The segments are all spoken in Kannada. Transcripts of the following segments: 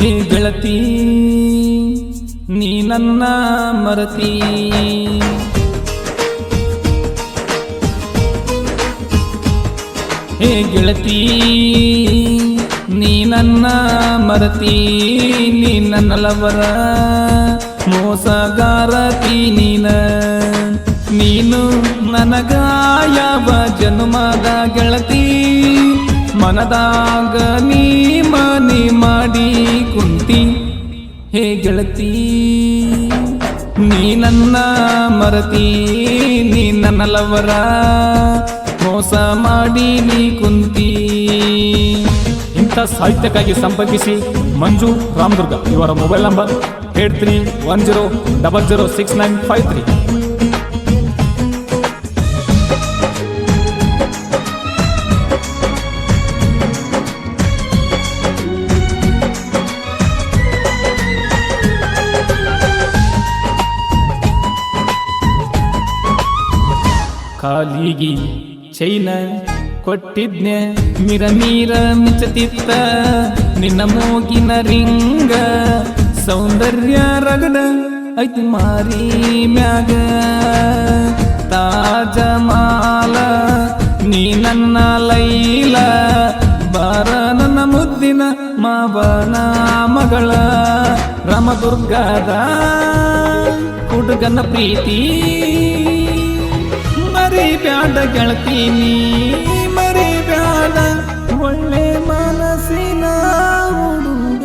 ಹೇ ಗೆಳತಿ ನೀ ನನ್ನ ಮರತಿ. ಹೇ ಗೆಳತಿ, ನೀ ನನ್ನ ಮರತಿ, ನೀ ನನ್ನ ಲವರ. ಮೋಸಗಾರತಿ ನೀನ, ನೀನು ನನಗ ಯಾವ ಜನ್ಮದ ಗೆಳತಿ. ಮನದಾಗ ನೀ ಮನೆ ಮಾಡಿ ಕುಂತಿ. ಹೇ ಗೆಳತಿ, ನೀ ನನ್ನ ಮರತಿ, ನೀ ನನ್ನ ಲವರ. ಮೋಸ ಮಾಡಿ ನೀ ಕುಂತಿ. ಇಂಥ ಸಾಹಿತ್ಯಕ್ಕಾಗಿ ಸಂಪರ್ಕಿಸಿ ಮಂಜು ರಾಮದುರ್ಗ. ಇವರ mobile number eight three one zero double zero six nine five three. ಕಾಲಿಗಿ ಚೈನ ಕೊಟ್ಟಿದ್ನೆ ಮಿರ ಮೀರ ಮಿಂಚತಿತ್ತ ನಿನ್ನ ಮೂಗಿನ ರಿಂಗ ಸೌಂದರ್ಯ ರಗಡ ಐತಿ ಮಾರಿ ಮ್ಯಾಗ. ತಾಜ ಮಾಲ, ನೀ ನನ್ನ ಲೈಲ, ಬಾರ ನನ್ನ ಮುದ್ದಿನ ಮಾವನ ಮಗಳ. ರಾಮದುರ್ಗದ ಹುಡುಗನ ಪ್ರೀತಿ. ಬ್ಯಾಡ ಗೆಳತೀನಿ ಮರಿ ಬ್ಯಾಡ ಒಳ್ಳೆ ಮನಸ್ಸಿನ ಹುಡುಗ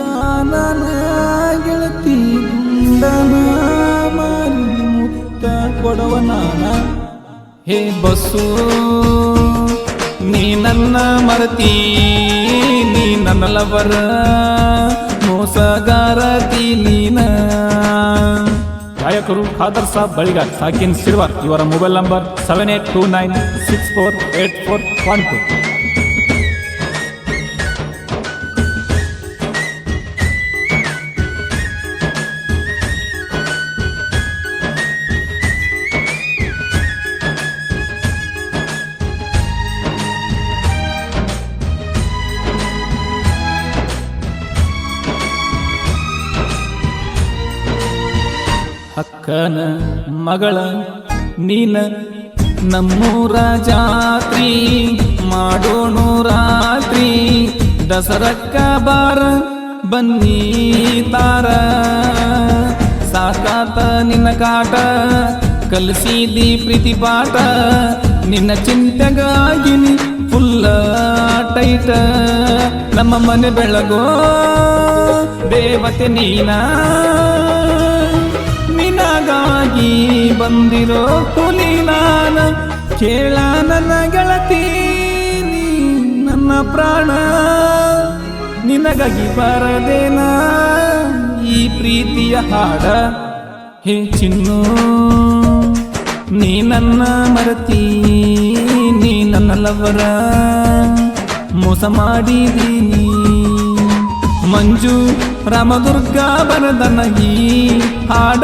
ನನ್ನ ಗೆಳತಿ ಗುಂಡನ ಮುತ್ತ ಕೊಡವ ನಾನ. ಹೇ ಬಸ್ಸು, ನೀ ನನ್ನ ಮರತಿ, ನೀ ನನ್ನ ಲವರ ಮೋಸಗಾರತಿ ನೀನ ಗಾಯಕರು ಖಾದರ್ ಸಾಬ್ ಬಳಿಗಾರ್ ಸಾಕಿನ್ ಸಿಲ್ವರ್ ಇವರ mobile number seven eight two nine six four eight four one two. ಅಕ್ಕನ ಮಗಳ ನೀನ ನಮ್ಮೂರ ಜಾತ್ರಿ ಮಾಡೋಣು ರಾತ್ರಿ. ದಸರಕ್ಕ ಬಾರ ಬನ್ನಿ ತಾರ. ಸಾಕಾತ ನಿನ್ನ ಕಾಟ, ಕಲಿಸಿದಿ ಪ್ರೀತಿ ಪಾಠ. ನಿನ್ನ ಚಿಂತೆಗಾಗಿನಿ ಫುಲ್ಲ ಟೈಟ ನಮ್ಮ ಮನೆ ಬೆಳಗೋ, ದೇವತೆ ನೀನಾ. ನಿನಗಾಗಿ ಬಂದಿರೋ ಕುಲಿ ನಾನ. ಕೇಳ ನನ್ನ ಗೆಳತಿ ನನ್ನ ಪ್ರಾಣ. ನಿನಗಾಗಿ ಬರದೇನ ಈ ಪ್ರೀತಿಯ ಹಾಡ? ಹೇ ಚಿನ್ನು, ನೀ ನನ್ನ ಮರತಿ, ನೀ ನನ್ನ ಲವರ. ಮೋಸ ಮಾಡಿದೀನಿ ಮಂಜು ರಾಮದುರ್ಗ ಬರದನ ಈ ಹಾಡ